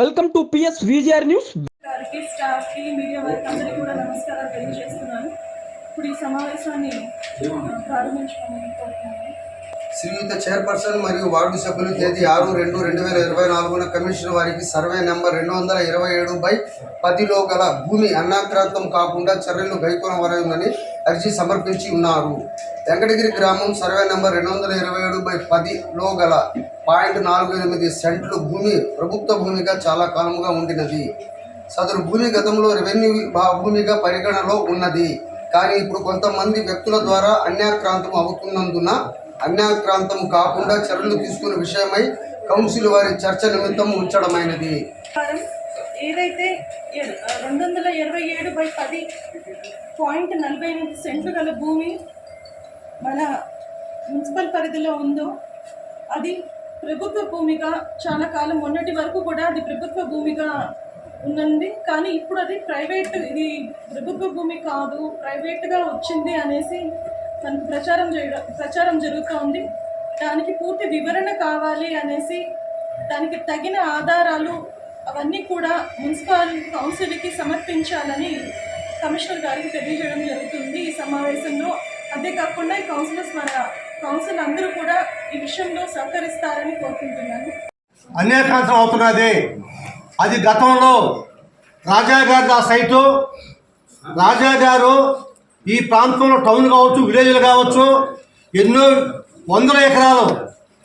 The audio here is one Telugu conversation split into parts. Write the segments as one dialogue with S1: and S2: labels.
S1: Welcome to P S V G R news.
S2: గారికి స్టాఫ్కి మీడియా వారికి అందరికీ కూడా నమస్కారాలు తెలియజేస్తున్నాను. ఇప్పుడు ఈ సమావేశాన్ని ప్రారంభించుకోమని కోరుతున్నాను.
S3: శ్రీయుత చైర్పర్సన్ మరియు వార్డు సభ్యులు తేదీ ఆరు రెండు రెండు వేల ఇరవై నాలుగున కమిషన్ వారికి సర్వే నెంబర్ రెండు వందల ఇరవై ఏడు బై పదిలో గల భూమి అన్నాక్రాంతం కాకుండా చర్యలు గైకొనవరని అర్జీ సమర్పించి ఉన్నారు. వెంకటగిరి గ్రామం సర్వే నెంబర్ రెండు వందల ఇరవై ఏడు బై పదిలో గల పాయింట్ నాలుగు ఎనిమిది సెంట్లు భూమి ప్రభుత్వ భూమిగా చాలా కాలముగా ఉండినది. సదరు భూమి గతంలో రెవెన్యూ భూమిగా పరిగణలో ఉన్నది. కానీ ఇప్పుడు కొంతమంది వ్యక్తుల ద్వారా అన్యాక్రాంతం అవుతున్నందున అన్యాక్రాంతం కాకుండా చర్యలు తీసుకునే విషయమై కౌన్సిల్ వారి చర్చ నిమిత్తం ఉంచడమైనది.
S2: ఏదైతే ఎ- రెండు వందల ఇరవై ఏడు బై పది పాయింట్ నలభై ఎనిమిది సెంట్లు గల భూమి మన మున్సిపల్ పరిధిలో ఉందో అది ప్రభుత్వ భూమిగా చాలా కాలం మొన్నటి వరకు కూడా అది ప్రభుత్వ భూమిగా ఉన్నది కానీ ఇప్పుడు అది ప్రైవేట్ ఇది ప్రభుత్వ భూమి కాదు ప్రైవేట్గా వచ్చింది అనేసి మనకు ప్రచారం చేయడం ప్రచారం జరుగుతోంది దానికి పూర్తి వివరణ కావాలి అనేసి దానికి తగిన ఆధారాలు అవన్నీ కూడా మున్సిపల్ కౌన్సిల్కి సమర్పించాలని కమిషనర్ గారికి తెలియజేయడం జరుగుతుంది ఈ సమావేశంలో. అదే కాకుండా ఈ కౌన్సిలర్స్ మన కౌన్సిల్ అందరూ కూడా ఈ విషయంలో సహకరిస్తారని కోరుకుంటున్నాను.
S4: అన్యాయకాంతం అవుతున్నది. అది గతంలో రాజా గారి ఆ సైటు రాజా గారు ఈ ప్రాంతంలో టౌన్ కావచ్చు విలేజ్లు కావచ్చు ఎన్నో వందల ఎకరాలు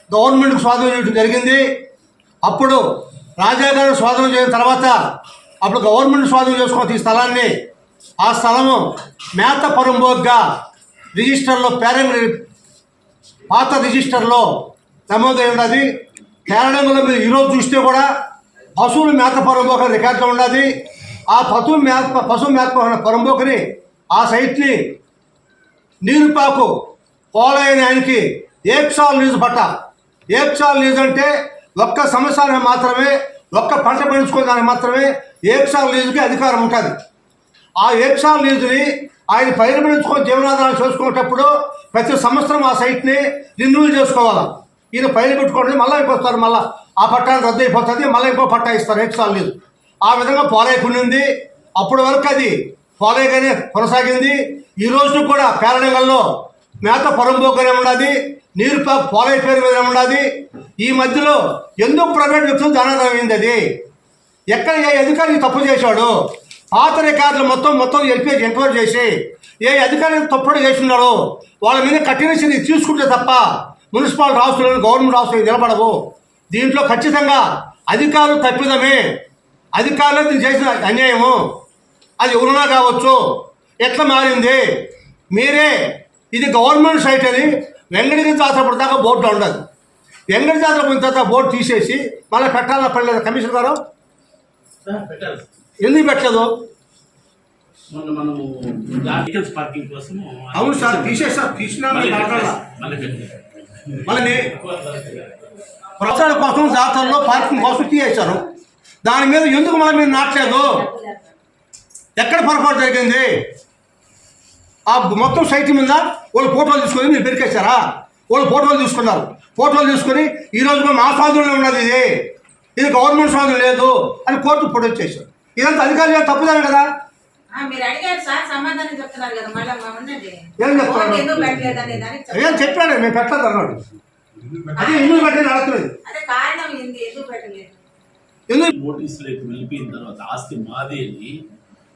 S4: గవర్నమెంట్కి స్వాధీనం చేయడం జరిగింది. అప్పుడు రాజా గారు స్వాధీనం చేసిన తర్వాత అప్పుడు గవర్నమెంట్ స్వాధీనం చేసుకున్న ఈ స్థలాన్ని ఆ స్థలము మేత పరంబోగ్గా రిజిస్టర్లో పేరెంట్ పాత రిజిస్టర్లో నమోదై ఉన్నది. కేరళంలో మీరు ఈరోజు చూస్తే కూడా పశువుల మేత పరంబోక రికార్డులో ఉన్నది. ఆ పశువు మేత పశువు మేత పరంబోకని ఆ సైట్ని నీరుపాకు పోలైన ఆయనకి ఏప్సాల్ న్యూస్ పట్ట. ఏప్సాల్ లీజు అంటే ఒక్క సంవత్సరానికి మాత్రమే ఒక్క పంట పండించుకోవడానికి మాత్రమే ఏప్సాల్ లీజుకి అధికారం ఉంటుంది. ఆ ఏప్సాల్ లీజుని ఆయన పైరు పెంచుకొని జీవనాధారం చేసుకునేటప్పుడు ప్రతి సంవత్సరం ఆ సైట్ని రిన్యూవల్ చేసుకోవాలి. ఈయన పైన పెట్టుకోండి మళ్ళీ అయిపోతారు మళ్ళీ ఆ పట్టాన్ని రద్దు అయిపోతుంది మళ్ళీ ఇంకో పట్టా ఇస్తారు ఏప్సాల్ లీజు ఆ విధంగా పాలైపోయింది. అప్పటి వరకు అది పోలేగానే కొనసాగింది. ఈ రోజు కూడా పేరడంగల్లో మేత పొరంబోకనే ఉన్నది నీరు పా- పేరు మీద ఉన్నది ఈ మధ్యలో ఎందుకు ప్రైవేట్ వ్యక్తులు ధనాదాయం అది? ఎక్కడ ఏ అధికారి తప్పు చేశాడు? పాత రికార్డులు మొత్తం మొత్తం ఎల్పిఎస్ ఎంక్వైరీ చేసి ఏ అధికారి తప్పుడు చేస్తున్నాడో వాళ్ళ మీద కఠిన చర్య తీసుకుంటే తప్ప మున్సిపల్ రాష్ట్రాలు గవర్నమెంట్ రాష్ట్రాలు నిలబడవు. దీంట్లో ఖచ్చితంగా అధికారులు తప్పిదమే. అధికారులు దీన్ని చేసిన అన్యాయము. అది ఎవరున్నా కావచ్చు. ఎట్లా మారింది? మీరే ఇది గవర్నమెంట్ సైట్ అని వెంకటగిరి జాతర దాకా బోర్డులో ఉండదు. వెంకట జాతర పోయిన తర్వాత బోర్డు తీసేసి మళ్ళీ పెట్టాలని పడలేదు కమిషనర్ గారు?
S5: పెట్టాలి.
S4: ఎందుకు పెట్టలేదు? అవును సార్ తీసేసారు తీసినా
S5: మళ్ళీ పెట్టాలి.
S4: ప్రచార కోసం జాతరలో పార్కింగ్ కోసం తీసేశారు. దాని మీద ఎందుకు మళ్ళీ మీరు నాటలేదు? ఎక్కడ పొరపాటు జరిగింది? ఆ మొత్తం సైట్ మీద వాళ్ళు ఫోటోలు తీసుకొని మీరు పెరికేశారా వాళ్ళు ఫోటోలు తీసుకున్నారు. ఫోటోలు తీసుకొని ఈ రోజు కూడా మా స్వాధీనంలో ఉన్నది ఇది. ఇది గవర్నమెంట్ స్వాధీనం లేదు అని కోర్టు ఫోటో చేశారు. ఇదంతా అధికారులు తప్పుదారు కదా?
S6: ఆ, మీరు అడిగారు సార్ సమాధానం చెప్తున్నారు కదా మళ్ళీ
S4: ఏం చెప్తున్నారు? చెప్పాడు. మేము పెట్టలేదు అన్నాడు. అదే ఎందుకు పెట్టలేదు అడుగుతుంది
S6: అదే కారణం ఏంది? ఎందుకు పెట్టలేదు?
S4: ఎందుకు?
S5: నోటీసులోకి వెళ్ళిపోయిన తర్వాత ఆస్తి మాది అని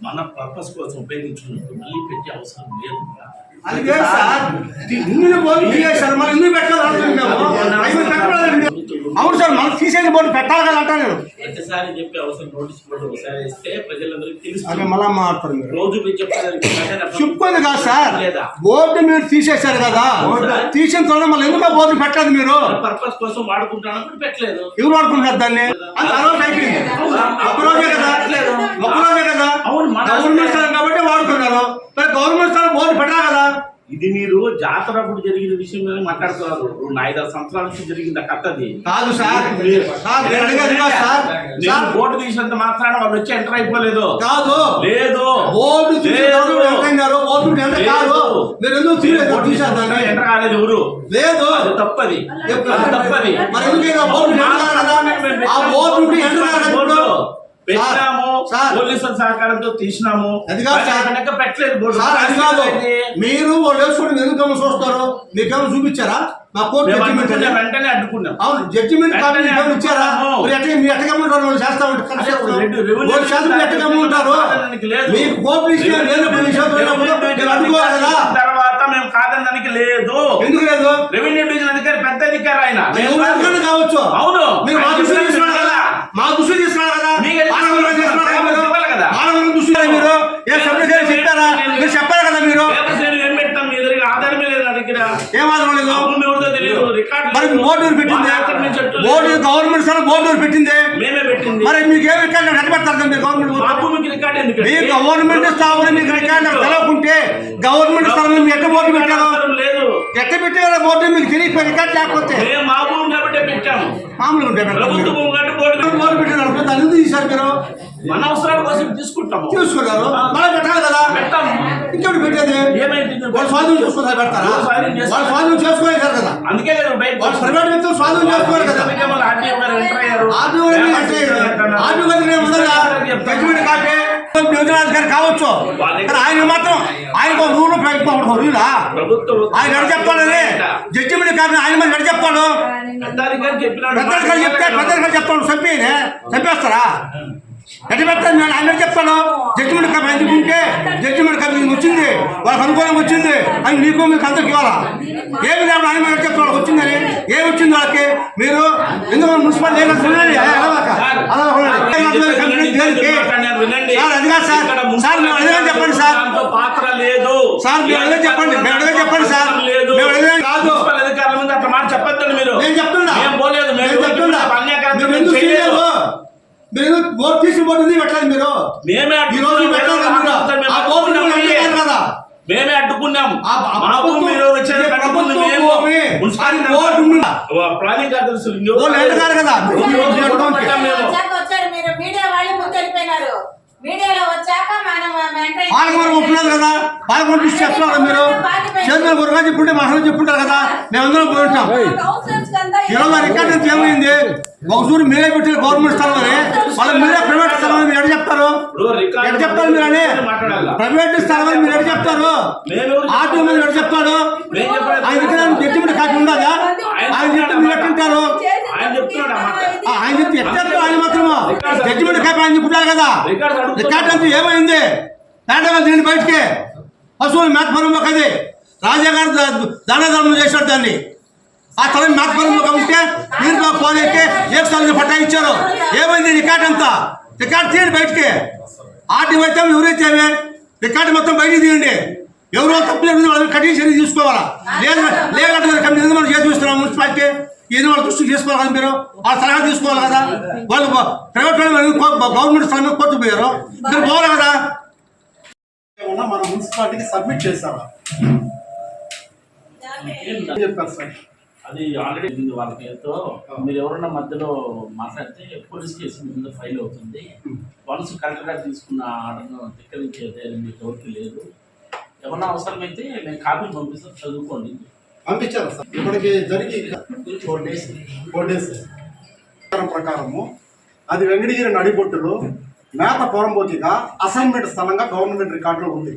S5: మన పర్పస్ కోసం ఉపయోగించుకున్నప్పుడు మళ్ళీ పెట్టే అవసరం లేదు
S4: అది లేదు సార్ ఇందులో బోర్డు తీసేశారు మరి ఎందుకు అవును సార్ మనం తీసేది బోర్డు పెట్టాలి కదా అంటా నేను.
S5: ప్రతిసారి చెప్పే అవసరం నోటీస్ బోర్డు ఒకసారి ఇస్తే ప్రజలందరికీ తెలుసు
S4: మళ్ళా మాట్లాడతారు మీరు.
S5: రోజు మీరు
S4: చెప్పుకోండి కాదు సార్. బోర్డు మీరు తీసేశారు కదా. తీసిన తర్వాత మళ్ళీ ఎందుకు బోర్డు పెట్టలేదు మీరు?
S5: పర్పస్ కోసం వాడుకుంటానప్పుడు పెట్టలేదు.
S4: ఎవరు వాడుకుంటారు దాన్ని? రోజు అయిపోయింది. రోజే కదా? రోజే కదా?
S5: అవును,
S4: గవర్నమెంట్ స్థలం కాబట్టి వాడుకున్నారు. మరి గవర్నమెంట్ స్థలం బోర్డు పెట్టాలి కదా?
S5: ఇది మీరు జాతర అప్పుడు జరిగిన విషయం మీద మాట్లాడుతున్నారు. రెండు ఐదారు సంవత్సరాల నుంచి జరిగింది కథది
S4: కాదు సార్. నేను
S5: బోర్డు తీసినంత మాత్రాన వాళ్ళు వచ్చి ఎంటర్ అయిపోలేదు.
S4: కాదు.
S5: లేదు.
S4: బోర్డు ఎంటర్ కాదు. మీరు ఎందుకు.
S5: ఎంటర్ కాలేదు ఎవరు?
S4: లేదు.
S5: అది తప్పది. తప్పది.
S4: మరి ఎందుకు ఆ బోర్డు ఎంటర్ కాదు? ఆ బోర్డు ఎంటర్ కాదు?
S5: పెట్టినాము. పోలీసుల సహకారంతో తీసినాము. పెట్టలేదు.
S4: మీరు వేసుకోండి ఎందుకు చూస్తారు? మీకేమైనా చూపించారా? మా కోర్టు జడ్జిమెంట్?
S5: వెంటనే అడ్డుకున్నాం.
S4: అవును జడ్జిమెంట్ కాపీ ఏమైనా ఇచ్చారా?
S5: అడ్డుకున్నాము.
S4: మీరు ఎట్లా మీరు ఎట్లా గమనింటారు వాళ్ళు చేస్తా ఉంటారు శాతం ఎట్లా. మీకు కోర్టు
S5: తర్వాత మేము కాదనడానికి లేదు.
S4: ఎందుకు లేదు?
S5: రెవెన్యూ డివిజన్ అధికారి పెద్ద అధికారి ఆయన.
S4: కావచ్చు.
S5: అవును.
S4: మీరు
S5: మీకు
S4: కదా. మీరు? ఏ సభ్యులు చెప్పారా? మీరు చెప్పారు కదా మీరు?
S5: ఆధారమే లేదు నా దగ్గర.
S4: ఏం ఆధారం లేదు?
S5: తెలియదు
S4: మరి ఎవరు పెట్టింది? బోర్డు గవర్నమెంట్ స్థలం బోర్డు ఎవరు పెట్టింది? మరి మీకు ఏమి రికార్డు
S5: మా
S4: గవర్నమెంట్ మీ గవర్నమెంట్ స్థావరం మీకు రికార్డు తెలవకుంటే గవర్నమెంట్ స్థలం మీరు ఎట్లా బోర్డు పెట్టారు? ఎట్లా పెట్టారో? బోర్డు మీకు తెలియకపోయి రికార్డు లేకపోతే? మామూలుగా ఉంటాయి
S5: బోర్డు
S4: పెట్టారు అనుకో, ఎందుకు తీశారు మీరు?
S5: మన అవసరాల కోసం తీసుకుంటాము.
S4: చూసుకున్నారు మళ్ళీ పెట్టాలి కదా?
S5: పెట్టాము
S4: ఇంకెవరు పెట్టేది?
S5: ఏమైంది?
S4: వాళ్ళు స్వాధీనం చేసుకున్నారు పెడతారా?
S5: వాళ్ళు స్వాధీనం
S4: చేసుకోలేరు కదా.
S5: అందుకే లేదు
S4: వాళ్ళు ప్రైవేట్ వ్యక్తులు స్వాధీనం చేసుకోవాలి కదా.
S5: ఆర్టీఓ గారు ఎంటర్ అయ్యారు.
S4: ఆర్టీఓ జడ్జిమెంట్ కాపే యోజనాధికారి కావచ్చు. కానీ ఆయన మాత్రం ఆయన ఒక రూల్ ప్రయత్నం రూలా ఆయన ఎడ చెప్పాలని జడ్జిమెంట్ కాపీ ఆయన మీద ఎడ
S5: చెప్పినాడు
S4: పెద్దలు చెప్తే పెద్దలు చెప్పాడు చంపేనే చంపేస్తారా? ఎట్లా పెడతాను నేను ఆయన చెప్తాను జడ్జిమెంట్ కాపీ ఎందుకుంటే జడ్జిమెంట్ కాపీ వచ్చింది. వాళ్ళకి అనుకూలం వచ్చింది. అని మీకు మీకు అందరికి ఇవ్వాలా? ఏమి లేవు ఆయన మీద చెప్తాడు వచ్చిందని ఏమి వచ్చింది వాళ్ళకి? మీరు ఎందుకు దేనికి?
S5: వినండి.
S4: సార్ అది కాదు సార్. సార్ మేము అడిగా చెప్పండి సార్.
S5: పాత్ర లేదు.
S4: సార్ అడిగా చెప్పండి. మేము అడిగా చెప్పండి సార్.
S5: లేదు.
S4: మేము అడిగా కాదు.
S5: మున్సిపల్ అధికారుల ముందు అట్లా మాట చెప్పొద్దండి మీరు
S4: నేను చెప్తున్నా
S5: మేము పోలేదు మేము
S4: నేను చెప్తున్నా
S5: అన్యాకారం
S4: మీరు ఎందుకు
S5: చేయలేదు.
S4: చేయలేదు మీరు బోర్డు తీసి బోర్డు ఎందుకు పెట్టాలి మీరు.
S5: మేమే మేమే అడ్డుకున్నాం మీరు వచ్చారు? ప్లానింగ్
S4: కదా.
S6: మీడియాలో వచ్చాక మనం
S4: పంపిస్తే చెప్తున్నారు మీరు. చెప్పుంటే చెప్పుంటారు కదా. మేమందరం పోయి ఉంటాం. ఆ రికార్డు ఏమైంది? ఒక చూరు మీరే పెట్టిన గవర్నమెంట్ స్థలం అని వాళ్ళు మీరే ప్రైవేట్ స్థలం మీరు ఎడ చెప్తారు? ఎడ చెప్తారు మీరు అని? ప్రైవేట్ స్థలం మీరు ఎడ చెప్తారు? ఆటో మీద
S5: మేము చెప్పలేదు.
S4: ఆయన దగ్గర జడ్జిమెంట్ కాపీ ఉండదా ఆయన చెప్తే మీరు ఎట్టుంటారు
S5: ఆయన
S4: చెప్తే ఎట్టారు ఆయన మాత్రము? జడ్జిమెంట్ కాపీ ఆయన చెప్పుంటారు కదా?
S5: రికార్డు
S4: అంతా ఏమైంది? దాంట్లో దీన్ని బయటికి. పశువులు మేతపరంలో కది రాజా గారు దాన ధర్మం చేశాడు దాన్ని. ఆ స్థలం మేతపరంలో ఉంటే మీరు పోనైతే ఏ స్థలం పట్టా ఇచ్చారు ఏమైంది రికార్డ్ అంతా? రికార్డ్ తీయండి బయటికి. ఆటి అయితే ఎవరైతే రికార్డు మొత్తం బయటికి తీయండి. ఎవరో తప్పులేదు వాళ్ళు కఠిన చర్య తీసుకోవాలా? లేదు లేదంటే మరి కంపెనీ మనం చేస్తున్నాం? మున్సిపాలిటీ ఏదో వాళ్ళ దృష్టికి తీసుకోవాలి కదా మీరు? ఆ సలహా తీసుకోవాలి కదా? వాళ్ళు ప్రైవేట్ వాళ్ళు గవర్నమెంట్ స్థలం కోర్టు పోయారు మీరు పోవాలి కదా?
S7: మనం మున్సిపాలిటీకి సబ్మిట్ చేస్తావా చెప్పారు సార్?
S5: అది ఆల్రెడీ ఉంది వాళ్ళకి ఎంతో మీరు ఎవరన్నా మధ్యలో మాట్లాడితే పోలీస్ కేసు మీ మీద ఫైల్ అవుతుంది. వన్స్ కలెక్టర్ గారు తీసుకున్న ఆర్డర్ను ధిక్కరించేది మీకు ఎవరికి లేదు. ఏమన్నా అవసరమైతే నేను కాపీ పంపిస్తాను చదువుకోండి.
S7: పంపించారా సార్. ఇప్పటికి జరిగి ఫోర్ డేస్ ఫోర్ డేస్. ప్రకారము అది వెంకటగిరి నడిబొట్టులో మేత పొరంబోతిగా అసైన్మెంట్ స్థలంగా గవర్నమెంట్ రికార్డులో ఉంది.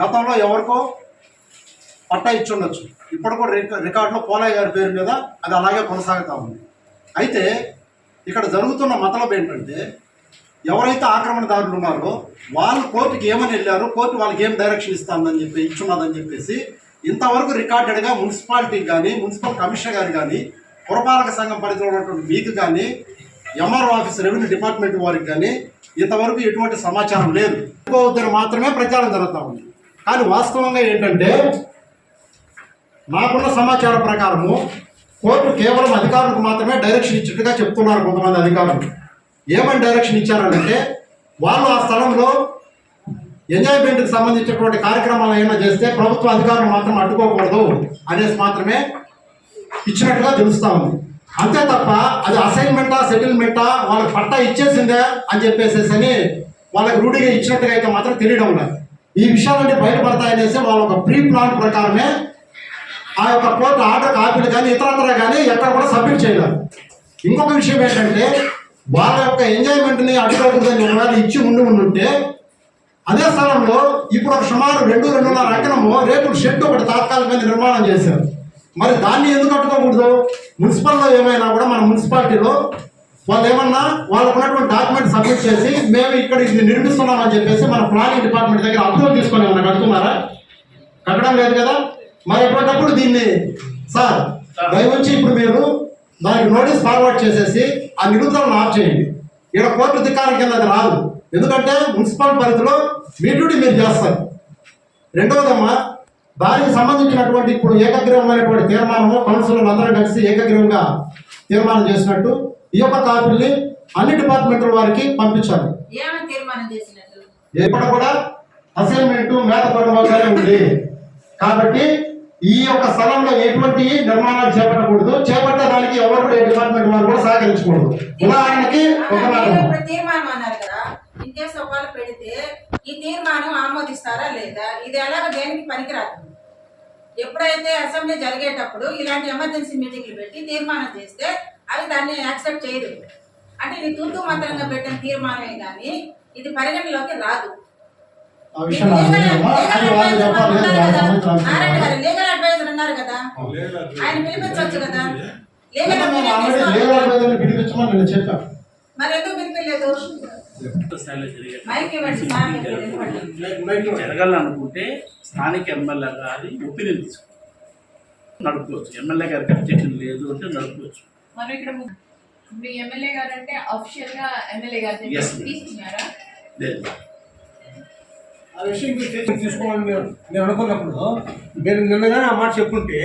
S7: గతంలో ఎవరికో పట్టా ఇచ్చుండొచ్చు ఇప్పుడు కూడా రికార్డులో పోలయ్య గారి పేరు మీద అది అలాగే కొనసాగుతూ ఉంది. అయితే ఇక్కడ జరుగుతున్న మతలబ్ ఏంటంటే ఎవరైతే ఆక్రమణదారులు ఉన్నారో వాళ్ళు కోర్టుకి ఏమని వెళ్ళారో కోర్టు వాళ్ళకి ఏం డైరెక్షన్ ఇస్తుందని చెప్పి ఇచ్చున్నదని చెప్పేసి ఇంతవరకు రికార్డెడ్గా మున్సిపాలిటీకి కానీ మున్సిపల్ కమిషనర్ గారు కానీ పురపాలక సంఘం పరిధిలో ఉన్నటువంటి మీకు కానీ ఎంఆర్ఓ ఆఫీస్ రెవెన్యూ డిపార్ట్మెంట్ వారికి కానీ ఇంతవరకు ఎటువంటి సమాచారం లేదు. ఇంకోద్దరు మాత్రమే ప్రచారం జరుగుతూ ఉంది. కానీ వాస్తవంగా ఏంటంటే నాకున్న సమాచారం ప్రకారము కోర్టు కేవలం అధికారులకు మాత్రమే డైరెక్షన్ ఇచ్చినట్టుగా చెప్తున్నారు కొంతమంది అధికారులు. ఏమని డైరెక్షన్ ఇచ్చారంటే వాళ్ళు ఆ స్థలంలో ఎంజాయ్మెంట్కి సంబంధించినటువంటి కార్యక్రమాలు ఏమైనా చేస్తే ప్రభుత్వ అధికారులు మాత్రం అడ్డుకోకూడదు అనేసి మాత్రమే ఇచ్చినట్టుగా తెలుస్తూ ఉంది. అంతే తప్ప అది అసైన్మెంటా సెటిల్మెంటా వాళ్ళకి పట్టా ఇచ్చేసిందే అని చెప్పేసేసి అని వాళ్ళకి రూఢిగా ఇచ్చినట్టుగా అయితే మాత్రం తెలియడం లేదు.
S4: ఈ విషయాలన్నీ బయటపడతాయనేసి వాళ్ళ ఒక ప్రీ ప్లాన్ ప్రకారమే ఆ యొక్క కోర్టు ఆర్డర్ కాపీలు కానీ ఇతరత్ర కానీ ఎక్కడ కూడా సబ్మిట్ చేయలేదు. ఇంకొక విషయం ఏంటంటే వాళ్ళ యొక్క ఎంజాయ్మెంట్ని అడ్డుకోకూడదని ఒకవేళ ఇచ్చి ఉండి ఉండుంటే అదే స్థలంలో ఇప్పుడు ఒక సుమారు రెండు రెండున్నర ఎకరము రేపు షెడ్ ఒకటి తాత్కాలికంగా నిర్మాణం చేశారు. మరి దాన్ని ఎందుకు అడ్డుకోకూడదు? మున్సిపల్లో ఏమైనా కూడా మన మున్సిపాలిటీలో వాళ్ళు ఏమన్నా వాళ్ళకు ఉన్నటువంటి డాక్యుమెంట్ సబ్మిట్ చేసి మేము ఇక్కడ ఇది నిర్మిస్తున్నామని చెప్పేసి మన ప్లానింగ్ డిపార్ట్మెంట్ దగ్గర అప్రూవల్ తీసుకొని ఏమన్నా కడుతున్నారా కట్టడం లేదు కదా? మరి ఎప్పటికప్పుడు దీన్ని సార్ దయవచ్చి ఇప్పుడు మీరు దానికి నోటీస్ ఫార్వర్డ్ చేసేసి ఆ నిలుపుదలను ఆఫ్ చేయండి. ఇక్కడ కోర్టు అధికారం కింద అది రాదు. ఎందుకంటే మున్సిపల్ పరిధిలో మీ డ్యూటీ మీరు చేస్తారు. రెండవదమ్మా దానికి సంబంధించినటువంటి ఇప్పుడు ఏకగ్రీవమైనటువంటి తీర్మానము కౌన్సిలర్లు అందరూ కలిసి ఏకగ్రీవంగా తీర్మానం చేసినట్టు ఈ యొక్క కాపీల్ని అన్ని డిపార్ట్మెంట్ల వారికి పంపించాలి
S6: ఏమని తీర్మానం చేసినట్టు?
S4: ఎక్కడ కూడా అసైన్మెంట్ మేత పడిపోతానే ఉంది కాబట్టి ఈ యొక్క స్థలంలో ఎటువంటి నిర్మాణాలు చేపట్టకూడదు. చేపట్టడానికి ఎవరు కూడా డిపార్ట్మెంట్ వారు కూడా సహకరించకూడదు. ఉదాహరణకి ఒక
S6: తీర్మానం అన్నారు కదా. ఒకవేళ పెడితే ఈ తీర్మానం ఆమోదిస్తారా లేదా? ఇది ఎలాగ దేనికి పనికిరాదు? ఎప్పుడైతే అసెంబ్లీ జరిగేటప్పుడు ఇలాంటి ఎమర్జెన్సీ మీటింగ్లు పెట్టి తీర్మానం చేస్తే అవి దాన్ని యాక్సెప్ట్ చేయదు అంటే ఇది తూతు మంత్రంగా పెట్టిన తీర్మానమే కానీ ఇది పరిగణలోకి రాదు.
S4: ఆ విషయం. అది వాళ్ళు చెప్పాలి
S6: గారు. లీగల్ అడ్వైజర్ ఉన్నారు కదా. ఆయన పిలిపించవచ్చు కదా. లీగల్ అడ్వైజర్
S4: పిలిపించమని నేను చెప్పాను
S6: మరి ఎందుకు పిలిపించలేదు.
S5: జరగాలనుకుంటే స్థానిక ఎమ్మెల్యే గారి ఒపీనియన్ తీసుకోవాలి నడుపుకోవచ్చు. ఎమ్మెల్యే గారికి అబ్జెక్షన్ లేదు అంటే నడుపుకోవచ్చు.
S8: మనం ఇక్కడ ము- ఎమ్మెల్యే గారు అంటే అఫీషియల్గా ఎమ్మెల్యే గారు. తీసుకున్నారా?
S5: లేదు.
S7: ఆ విషయం తీసుకోవాలని నేను అనుకున్నప్పుడు మీరు నిన్నగానే ఆ మాట చెప్పుంటే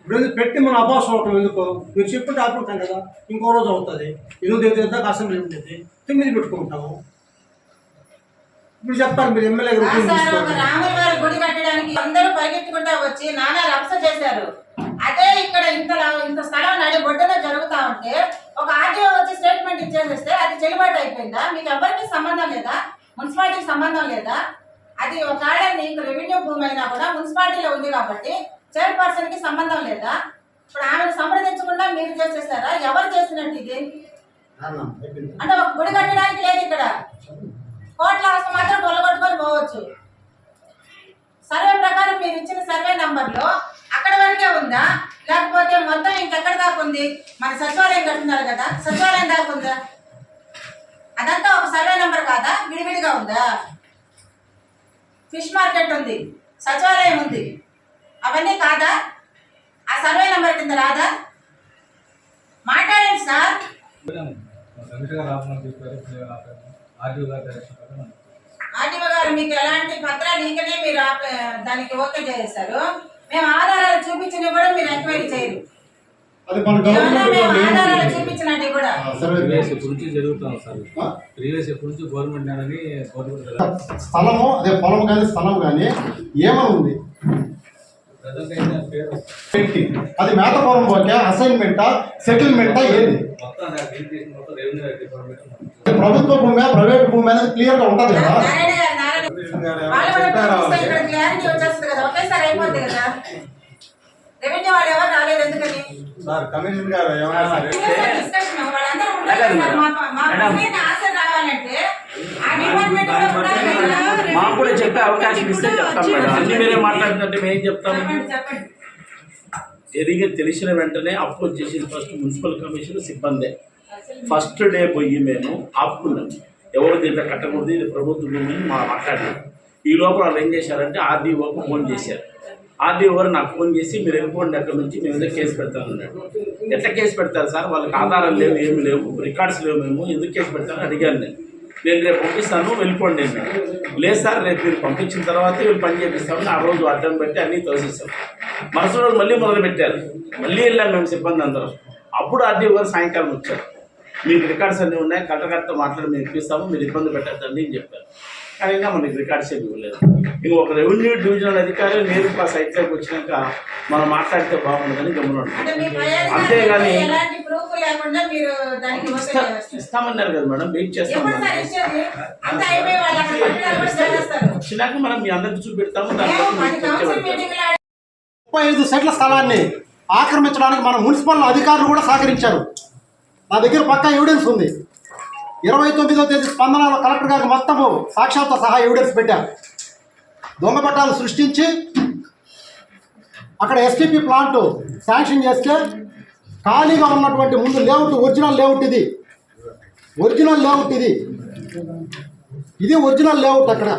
S7: ఇప్పుడు పెట్టి మనం అబాస్ అవటం ఎందుకు? మీరు చెప్పుంటే ఆపుకుంటాం కదా ఇంకో రోజు అవుతుంది. ఎనిమిది తేదీ దాకా అసెంబ్లీ ఉంటుంది తొమ్మిది పెట్టుకుంటాము. ఇప్పుడు చెప్తారు మీరు ఎమ్మెల్యే గారు
S6: ఆ
S7: ఒపీనియన్
S6: సార్ ఒక
S7: తీసుకోవాలి.
S6: రాముల వారి గుడి కట్టడానికి అందరూ పరిగెత్తుకుంటా వచ్చి నానా రక్ష చేశారు. అదే ఇక్కడ ఇంత ఇంత స్థలం నడి బొడ్డున జరుగుతా ఉంటే ఒక ఆర్టీఓ వచ్చి స్టేట్మెంట్ ఇచ్చేసేస్తే అది చెల్లుబాటు అయిపోయిందా? మీకు ఎవరికి సంబంధం లేదా? మున్సిపాలిటీకి సంబంధం లేదా? అది ఒకవేళ నీకు రెవెన్యూ భూమి అయినా కూడా మున్సిపాలిటీలో ఉంది కాబట్టి చైర్పర్సన్కి సంబంధం లేదా? ఇప్పుడు ఆమెను సంప్రదించకుండా మీరు చేసేసారా? ఎవరు చేసినట్టు ఇది. అంటే ఒక గుడి కట్టడానికి లేదు ఇక్కడ. కోట్ల ఆస్తి మాత్రం కొల్లగొట్టుకొని పోవచ్చు. సర్వే ప్రకారం మీరు ఇచ్చిన సర్వే నంబర్లో అక్కడ వరకే ఉందా? లేకపోతే మొత్తం ఇంకెక్కడ దాకా ఉంది? మన సచివాలయం కట్టున్నారు కదా సచివాలయం దాకా ఉందా? అదంతా ఒక సర్వే నంబర్ కాదా? విడివిడిగా ఉందా? ఫిష్ మార్కెట్ ఉంది సచివాలయం ఉంది. అవన్నీ కాదా? ఆ సర్వే నెంబర్ కింద రాదా? మాట్లాడండి సార్.
S9: గారు ఆర్టీఓ గారు
S6: మీకు ఎలాంటి పత్రాలు ఇకనే మీరు దానికి ఓకే చేశారు. మేము ఆధారాలు చూపించినా కూడా మీరు ఎంక్వైరీ చేయరు.
S4: అది మన గవర్నమెంట్ స్థలము అదే పొలం కానీ స్థలం కానీ ఏమని ఉంది? అది మేతపురం పోతే అసైన్మెంటా సెటిల్మెంటా ఏది? ప్రభుత్వ భూమి ప్రైవేట్ భూమి అనేది క్లియర్గా ఉంటది కదా?
S6: నారాయణ రెవెన్యూ వాళ్ళు ఎవరు రాలేదు ఎందుకని?
S4: సార్ కమిషనర్ గారు ఏమన్నా
S6: డిస్కషన్ వాళ్ళందరూ ఉంటారు కదా, మా మా ప్రశ్నకి ఆన్సర్ రావాలంటే ఆ డిపార్ట్మెంట్ ఉండాలి కదా.
S5: మాకు కూడా చెప్పే అవకాశం ఇస్తే చెప్తాం మేడం. అన్ని మీరే మాట్లాడుతుంటే మేము ఏం చెప్తాము
S6: చెప్పండి చెప్పండి.
S5: ఎరిగి తెలిసిన వెంటనే అప్రోచ్ చేసింది ఫస్ట్ మున్సిపల్ కమిషన్ సిబ్బందే. ఫస్ట్ డే పోయి మేము ఆపుకున్నాం. ఎవరు దీంట్లో కట్టకూడదు ఇది ప్రభుత్వ భూమి అని మా ఈ లోపల వాళ్ళు ఏం చేశారంటే ఆర్డీఓకి ఫోన్ చేశారు. ఆర్డీఓ గారు నాకు ఫోన్ చేసి మీరు వెళ్ళిపోండి అక్కడ నుంచి మేము ఏదో కేసు పెడతామన్నాడు ఎట్లా కేసు పెడతారు సార్? వాళ్ళకి ఆధారాలు లేవు ఏమి లేవు రికార్డ్స్ లేవు మేము ఎందుకు కేసు పెడతారని అడిగాను నేను. నేను రేపు పంపిస్తాను వెళ్ళిపోండి అన్నాడు. లేదు సార్ రేపు మీరు పంపించిన తర్వాత వీళ్ళు పని చేపిస్తామని ఆ రోజు అడ్డం పెట్టి అన్నీ తోసిస్తాం మరుసటి రోజు మళ్ళీ మొదలు పెట్టారు మళ్ళీ వెళ్ళాం మేము సిబ్బంది అందరం. అప్పుడు ఆర్డీఓ గారు సాయంకాలం వచ్చారు. మీకు రికార్డ్స్ అన్నీ ఉన్నాయి కట్టకట్ట మాట్లాడి మేము ఇప్పిస్తాము మీరు ఇబ్బంది పెట్టద్దండి అని చెప్పారు. కానీ ఇంకా మనకి రికార్డ్స్ ఏమి ఇవ్వలేదు. ఇంక ఒక రెవెన్యూ డివిజనల్ అధికారి నేరు ఆ సైట్లోకి వచ్చినాక మనం మాట్లాడితే బాగుంటుందని గమనం అంతేగాని
S6: అధికారులు ఎలాంటి ప్రూఫ్ లేకుండా మీరు దానికి ఓకే
S5: ఇస్తా-
S6: చేస్తారు.
S5: ఇస్తామన్నారు కదా మేడం వెయిట్ చేస్తాం వచ్చినాక మనం మీ అందరికి చూపెడతాము
S4: ముప్పై ఐదు సెట్ల స్థలాన్ని ఆక్రమించడానికి మన మున్సిపల్ అధికారులు కూడా సహకరించారు. నా దగ్గర పక్కా ఎవిడెన్స్ ఉంది. ఇరవై తొమ్మిదో తేదీ స్పందనలో కలెక్టర్ గారికి మొత్తము సాక్షాత్ సహా ఎవిడెన్స్ పెట్టారు దొంగ పట్టాలు సృష్టించి అక్కడ ఎస్టీపీ ప్లాంట్ శాంక్షన్ చేస్తే ఖాళీగా ఉన్నటువంటి ముందు లేఅవుట్ ఒరిజినల్ లేఅవుట్ ఇది. ఒరిజినల్ లేఅవుట్ ఇది. ఇది ఒరిజినల్ లేఅవుట్ అక్కడ.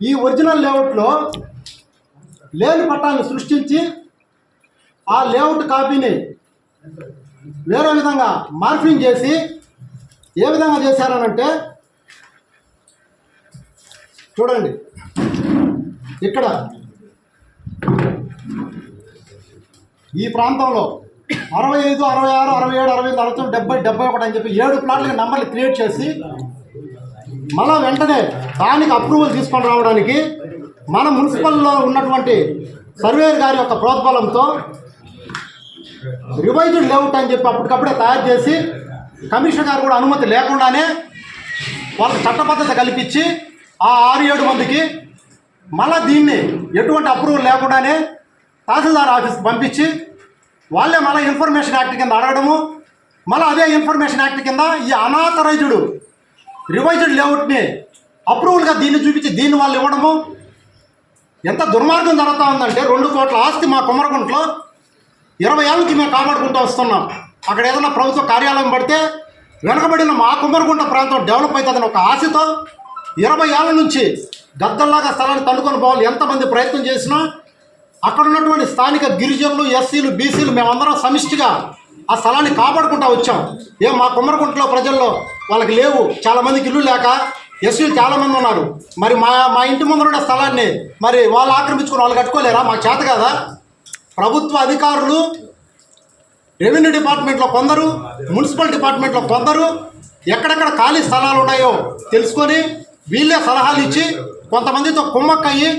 S4: ఈ ఒరిజినల్ లేఅవుట్లో లేని పట్టాలను సృష్టించి ఆ లేఅవుట్ కాపీని వేరే విధంగా మార్ఫింగ్ చేసి ఏ విధంగా చేశారనంటే చూడండి. ఇక్కడ ఈ ప్రాంతంలో అరవై ఐదు అరవై ఆరు అరవై ఏడు అరవై ఎనిమిది అరవై తొమ్మిది డెబ్బై డెబ్బై ఒకటి అని చెప్పి ఏడు ప్లాట్లకి నెంబర్లు క్రియేట్ చేసి మళ్ళా వెంటనే దానికి అప్రూవల్ తీసుకొని రావడానికి మన మున్సిపల్లో ఉన్నటువంటి సర్వేయర్ గారి యొక్క ప్రోద్బలంతో రివైజ్డ్ లేఅవుట్ అని చెప్పి అప్పటికప్పుడే తయారు చేసి కమిషనర్ గారు కూడా అనుమతి లేకుండానే వాళ్ళకి చట్టబద్ధత కల్పించి ఆ ఆరు ఏడు మందికి మళ్ళా దీన్ని ఎటువంటి అప్రూవల్ లేకుండానే తహసీల్దార్ ఆఫీస్కి పంపించి వాళ్ళే మళ్ళీ ఇన్ఫర్మేషన్ యాక్ట్ కింద అడగడము మళ్ళీ అదే ఇన్ఫర్మేషన్ యాక్ట్ కింద ఈ అనాథరైజ్డ్ రివైజ్డ్ లేఅవుట్ని అప్రూవల్గా దీన్ని చూపించి దీన్ని వాళ్ళు ఇవ్వడము. ఎంత దుర్మార్గం జరుగుతూ ఉందంటే రెండు కోట్ల ఆస్తి మా కుమరగుంట్లో ఇరవై ఏళ్ళకి మేము కాపాడుకుంటూ వస్తున్నాం. అక్కడ ఏదైనా ప్రభుత్వ కార్యాలయం పడితే వెనకబడిన మా కుమ్మరగుంట ప్రాంతం డెవలప్ అవుతుందని ఒక ఆశతో ఇరవై ఏళ్ళ నుంచి గద్దల్లాగా స్థలాన్ని తన్నుకొని పోవాలి. ఎంతమంది ప్రయత్నం చేసినా అక్కడ ఉన్నటువంటి స్థానిక గిరిజనులు ఎస్సీలు బీసీలు మేమందరం సమిష్టిగా ఆ స్థలాన్ని కాపాడుకుంటా వచ్చాం. ఏం మా కుమ్మరకుంటలో ప్రజల్లో వాళ్ళకి లేవు. చాలామందికి ఇల్లు లేక ఎస్సీలు చాలామంది ఉన్నారు. మరి మా మా ఇంటి ముందర ఉన్న స్థలాన్ని మరి వాళ్ళు ఆక్రమించుకుని వాళ్ళు కట్టుకోలేరా? మాకు చేత కదా? ప్రభుత్వ అధికారులు రెవెన్యూ డిపార్ట్మెంట్లో కొందరు మున్సిపల్ డిపార్ట్మెంట్లో కొందరు ఎక్కడెక్కడ ఖాళీ స్థలాలు ఉన్నాయో తెలుసుకొని వీళ్ళే సలహాలు ఇచ్చి కొంతమందితో కుమ్మక్కయ్యి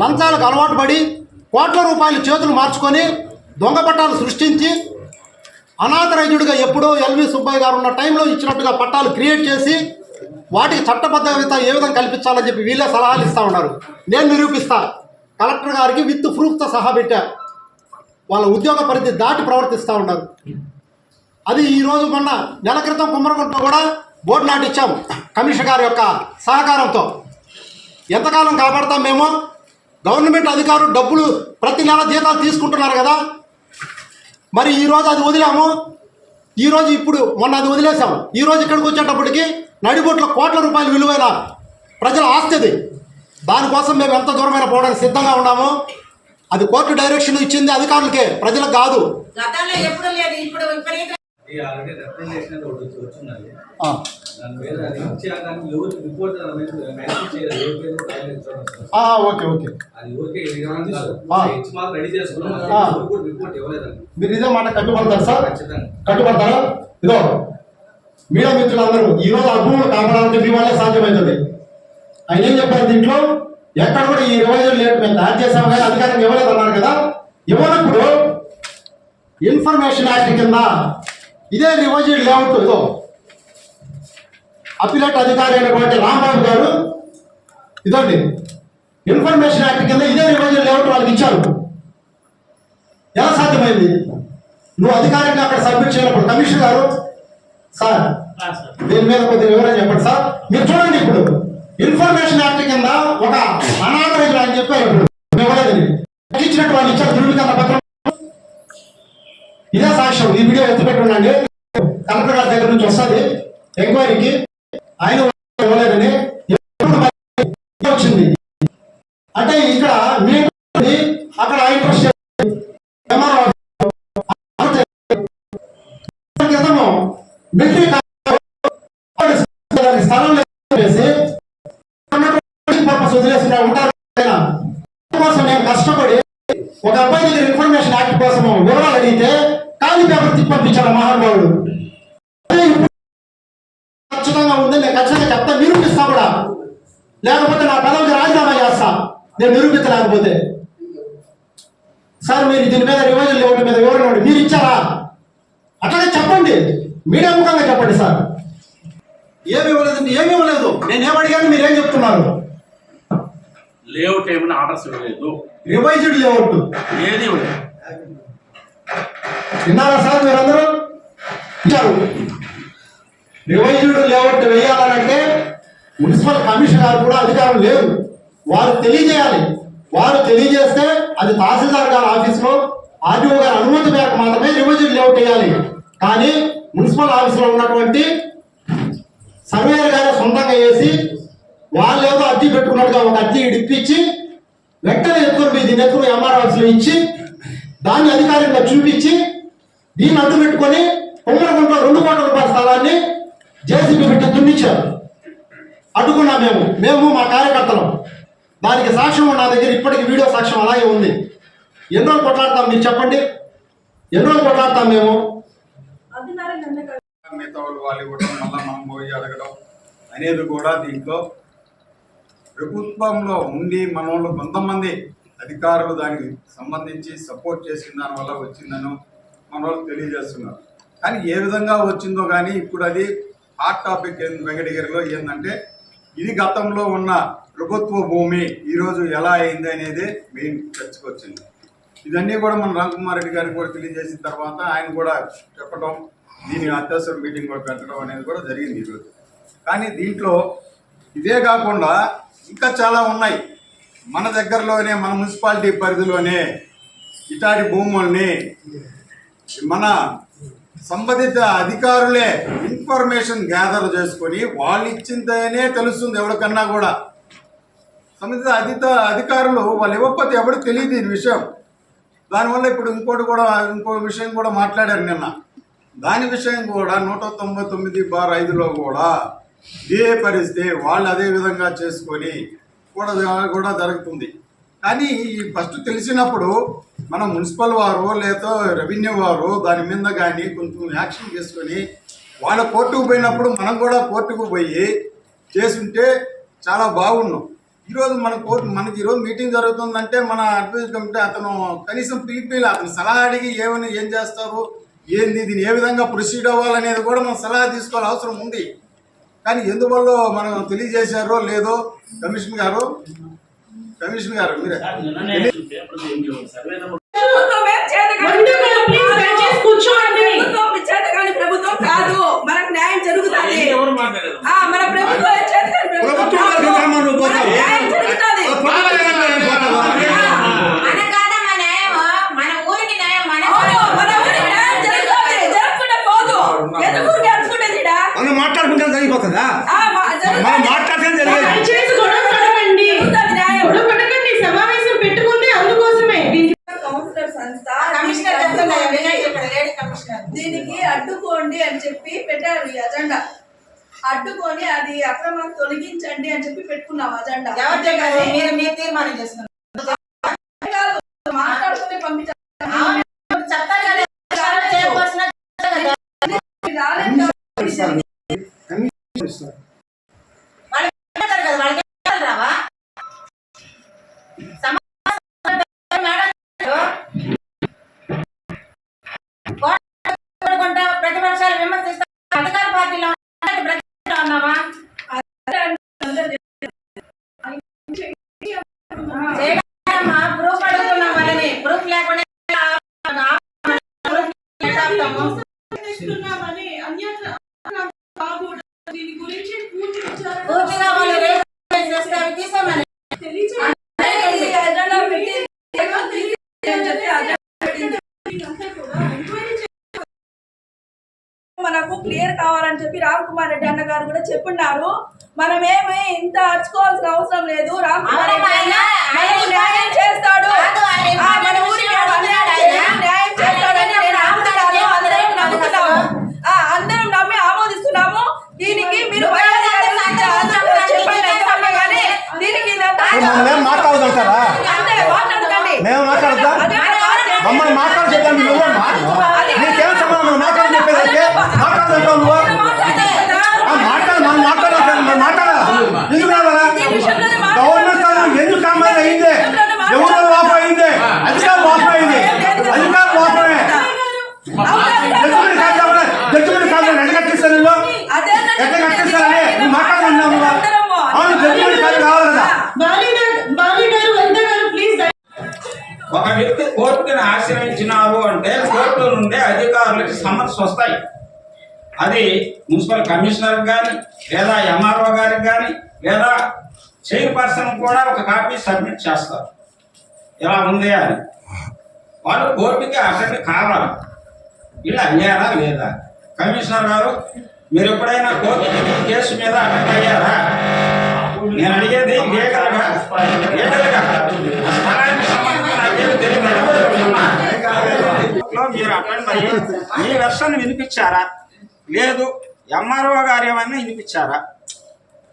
S4: లంచాలకు అలవాటు పడి కోట్ల రూపాయలు చేతులు మార్చుకొని దొంగ పట్టాలు సృష్టించి అనాథరైజుడిగా ఎప్పుడో ఎల్వి సుబ్బయ్య గారు ఉన్న టైంలో ఇచ్చినట్టుగా పట్టాలు క్రియేట్ చేసి వాటికి చట్టబద్ధత ఏ విధంగా కల్పించాలని చెప్పి వీళ్ళే సలహాలు ఇస్తూ ఉన్నారు. నేను నిరూపిస్తా. కలెక్టర్ గారికి విత్ ప్రూఫ్తో సహా పెట్టా. వాళ్ళ ఉద్యోగ పరిధి దాటి ప్రవర్తిస్తూ ఉన్నారు. అది ఈరోజు మొన్న నెల క్రితం కుమ్మరగుంటలో కూడా బోర్డు నాటిచ్చాము కమిషనర్ గారి యొక్క సహకారంతో. ఎంతకాలం కాపాడతాం మేము? గవర్నమెంట్ అధికారులు డబ్బులు ప్రతి నెల జీతాలు తీసుకుంటున్నారు కదా? మరి ఈరోజు అది వదిలాము? ఈరోజు ఇప్పుడు మొన్న అది వదిలేసాము ఈరోజు ఇక్కడికి వచ్చేటప్పటికి నడిబొట్ల కోట్ల రూపాయలు విలువైన ప్రజల ఆస్తి అది దానికోసం మేము ఎంత దూరమైన పోవడానికి సిద్ధంగా ఉన్నాము? అది కోర్టు డైరెక్షన్ ఇచ్చింది అధికారులకే ప్రజలకు కాదు. Okay okay. మీరు ఇదే మాట కట్టుబడతారు సార్? కట్టుబడతారా? ఇదో మీడియా మిత్రులందరూ ఈ రోజు ఆ భూములు కాపాడాలంటే మీ వల్లే సాధ్యమవుతుంది. ఆయన ఏం చెప్పారు దీంట్లో? ఎక్కడ కూడా ఈ రివైజర్ చేసాము కానీ అధికారం ఇవ్వలేదు అన్నారు కదా. ఇవ్వనప్పుడు ఇన్ఫర్మేషన్ యాక్ట్ కింద ఇదే రివైజర్ లేఅవుట్ ఇదో అపిలట్ అధికారి అయినటువంటి రాంబాబు గారు ఇదండి. ఇన్ఫర్మేషన్ యాక్ట్ కింద ఇదే రివైజర్ లేఅవుట్ వాళ్ళకి ఇచ్చారు. ఎలా సాధ్యమైంది? నువ్వు అధికారికంగా అక్కడ సబ్మిట్ చేయనప్పుడు కమిషనర్ గారు సార్. దీని మీద కొద్దిగా వివరణ చెప్పండి సార్. మీరు చూడండి ఇప్పుడు. ఇన్ఫర్మేషన్ యాక్ట్ కింద ఒక అనాథరైజుడు అని చెప్పారు ఇప్పుడు. ఇచ్చినటువంటి ఇచ్చినట్టు ధృవీకరణ పత్రం. ఇదే సాక్ష్యం. ఈ వీడియో ఎత్తుపెట్టి ఉండండి కలెక్టర్ గారి దగ్గర నుంచి వస్తుంది. ఎంక్వైరీకి ఆయన ఇవ్వలేదని వచ్చింది? అంటే ఇక్కడ మీ అక్కడ ఆ ఇంట్రెస్ట్ ఎంఆర్ఓ క్రితము మిలిటరీ దానికి స్థలం లేసి పర్పస్ వదిలేసిన ఉంటారు ఆయన. కోసం నేను కష్టపడి ఒక అబ్బాయి దగ్గర ఇన్ఫర్మేషన్ యాక్ట్ కోసం వివరాలు అడిగితే ఖాళీ పంపించాడు మహానుభావుడు. ఖచ్చితంగా ఉంది నేను ఖచ్చితంగా చెప్తా నిరూపిస్తా కూడా. లేకపోతే నా పదవికి రాజీనామా చేస్తా. నేను నిరూపించలేకపోతే. సార్ మీరు దీని మీద రివైజల్ లేఅవుట్ మీద వివరణ ఇవ్వండి. మీరు ఇచ్చారా? అట్లాగే చెప్పండి. మీడియా ముఖంగా చెప్పండి సార్. ఏమి ఇవ్వలేదండి ఏమి ఇవ్వలేదు. నేను ఏం అడిగాను మీరేం చెప్తున్నారు?
S5: లేఅవుట్ ఏమైనా ఆర్డర్స్ ఇవ్వలేదు.
S4: Revised layout.
S5: ఏది ఇవ్వలేదు.
S4: విన్నారా సార్ మీరందరూ? ఇచ్చారు రివైజ్డ్ లేఅవుట్ వేయాలనంటే మున్సిపల్ కమిషనర్ కూడా అధికారం లేదు. వారు తెలియజేయాలి. వారు తెలియజేస్తే అది తహసీల్దార్ గారి ఆఫీసులో ఆర్టీఓ గారి అనుమతి మేరకు మాత్రమే రివైజ్డ్ లేఅవుట్ వేయాలి కానీ మున్సిపల్ ఆఫీసులో ఉన్నటువంటి సర్వేయర్ గారు సొంతంగా వేసి వాళ్ళు ఏదో అర్జీ పెట్టుకున్నట్టుగా ఒక అర్జీ ఇప్పించి వెంటనే ఎత్తుకుని మీ దీని ఎత్తుకుని ఎంఆర్ ఇచ్చి దాన్ని అధికారికంగా చూపించి దీన్ని అడ్డు పెట్టుకొని కుమ్మరగుంట రెండు కోట్ల రూపాయల స్థలాన్ని జేసీబీ పెట్టి దున్నిచ్చారు. అడ్డుకున్నాం మేము. మేము మా కార్యకర్తలం. దానికి సాక్ష్యం నా దగ్గర ఇప్పటికి వీడియో సాక్ష్యం అలాగే ఉంది. ఎన్ని రోజులు కొట్లాడతాం మీరు చెప్పండి? ఎన్ని రోజులు కొట్లాడతాం మేము?
S10: మిగతా వాళ్ళు వాళ్ళు ఇవ్వడం మళ్ళీ మనం పోయి అడగడం అనేది కూడా దీంట్లో ప్రభుత్వంలో ఉండి మన వాళ్ళు కొంతమంది అధికారులు దానికి సంబంధించి సపోర్ట్ చేసిన దానివల్ల వచ్చిందనో మన వాళ్ళు తెలియజేస్తున్నారు. కానీ ఏ విధంగా వచ్చిందో కానీ ఇప్పుడు అది హాట్ టాపిక్ వెంకటగిరిలో ఏంటంటే ఇది గతంలో ఉన్న ప్రభుత్వ భూమి ఈరోజు ఎలా అయింది అనేది మెయిన్ చర్చకు వచ్చింది ఇదన్నీ కూడా మన రామ్కుమార్ రెడ్డి గారికి కూడా తెలియజేసిన తర్వాత ఆయన కూడా చెప్పడం దీని అత్యవసర మీటింగ్ కూడా పెట్టడం అనేది కూడా జరిగింది ఈరోజు. కానీ దీంట్లో ఇదే కాకుండా ఇంకా చాలా ఉన్నాయి. మన దగ్గరలోనే మన మున్సిపాలిటీ పరిధిలోనే ఇటాటి భూముల్ని మన సంబంధిత అధికారులే ఇన్ఫర్మేషన్ గ్యాదర్ చేసుకొని వాళ్ళు ఇచ్చిందనే తెలుస్తుంది ఎవరికన్నా కూడా. సంబంధిత అధిత అధికారులు వాళ్ళు ఇవ్వకపోతే ఎవరికి తెలియదు ఈ విషయం. దానివల్ల ఇప్పుడు ఇంకోటి కూడా ఇంకో విషయం కూడా మాట్లాడారు నిన్న. దాని విషయం కూడా నూట తొంభై తొమ్మిది బార్ ఐదులో కూడా ఇదే పరిస్థితి వాళ్ళు అదే విధంగా చేసుకొని కూడా కూడా జరుగుతుంది. కానీ ఈ ఫస్ట్ తెలిసినప్పుడు మన మున్సిపల్ వారు లేదా రెవెన్యూ వారు దాని మీద కానీ కొంచెం యాక్షన్ చేసుకొని వాళ్ళ కోర్టుకు పోయినప్పుడు మనం కూడా కోర్టుకు పోయి చేసుంటే చాలా బాగున్నాం. ఈరోజు మన కోర్టు మనకి ఈరోజు మీటింగ్ జరుగుతుందంటే మన అడ్వైజ్ కమిటీ అతను కనీసం పిలిపిల అతను సలహా అడిగి ఏమని ఏం చేస్తారు ఏంది దీన్ని ఏ విధంగా ప్రొసీడ్ అవ్వాలనేది కూడా మనం సలహా తీసుకోవాలి అవసరం ఉంది. కానీ ఎందువల్ల మనం తెలియజేశారో లేదో కమిషన్ గారు? కమిషన్ గారు మీరే.
S7: ప్రభుత్వం కాదు మనకు న్యాయం జరుగుతుంది
S5: ఎవరు మాట్లాడారు
S7: ఆ, మన ప్రభుత్వం
S11: మున్సిపల్ కమిషనర్ కానీ లేదా ఎంఆర్ఓ గారికి కానీ లేదా చైర్పర్సన్ కూడా ఒక కాపీ సబ్మిట్ చేస్తారు. ఇలా ఉంది అని. వాళ్ళు కోర్టుకి అటెండ్ కావాలి. ఇలా అయ్యారా లేదా? కమిషనర్ గారు మీరు ఎప్పుడైనా కోర్టు కేసు మీద అటెండ్ అయ్యారా? నేను అడిగేది లీగల్గా లీగల్గా స్థలానికి తెలియదు. మీరు అటెండ్ అయ్యి మీ వెర్షన్ వినిపించారా? లేదు. ఎంఆర్ఓ గారు ఏమైనా వినిపించారా?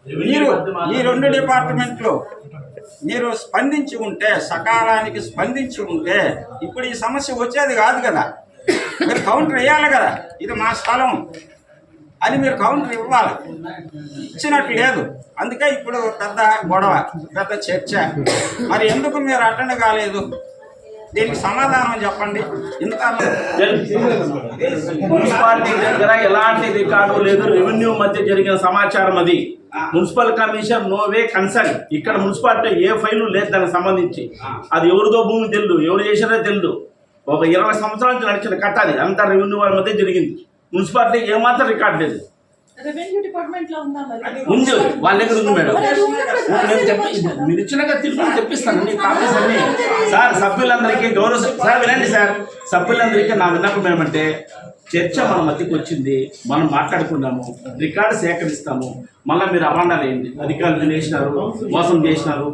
S11: మీరు ఈ రెండు డిపార్ట్మెంట్లు మీరు స్పందించి ఉంటే సకాలానికి స్పందించి ఉంటే ఇప్పుడు ఈ సమస్య వచ్చేది కాదు కదా. మీరు కౌంటర్ వేయాలి కదా. ఇది మా స్థలం అని మీరు కౌంటర్ ఇవ్వాలి. ఇచ్చినట్టు లేదు. అందుకే ఇప్పుడు పెద్ద గొడవ పెద్ద చర్చ. మరి ఎందుకు మీరు అటెండ్ కాలేదు? దీనికి సమాధానం చెప్పండి. ఇంత
S5: మున్సిపాలిటీ దగ్గర ఎలాంటి రికార్డు లేదు. రెవెన్యూ మధ్య జరిగిన సమాచారం అది. Municipal commission no way concern. ఇక్కడ మున్సిపాలిటీ ఏ ఫైలు లేదు దానికి సంబంధించి. అది ఎవరిదో భూమి తెలియదు ఎవరు చేశారో తెలియదు ఒక ఇరవై సంవత్సరాల నుంచి నడిచిన కట్ట అది అంతా రెవెన్యూ వాళ్ళ మధ్య జరిగింది. మున్సిపాలిటీ ఏమాత్రం రికార్డు లేదు.
S2: రెవెన్యూ డిపార్ట్మెంట్లో ఉందా మరి.
S5: ఉంది. వాళ్ళ దగ్గర ఉంది మేడం. నేను చెప్పి మీరు ఇచ్చినాక తీర్పు తెప్పిస్తాను నీ కాపీస్ అన్ని. సార్ సభ్యులందరికీ గౌరవ సార్ వినండి సార్. సభ్యులందరికీ నా విన్నపం ఏమంటే చర్చ మన మధ్యకి వచ్చింది. మనం మాట్లాడుకున్నాము. రికార్డు సేకరిస్తాము. మళ్ళీ మీరు అవాండాలు ఏంటి అధికారులు చేసినారు మోసం చేసినారు.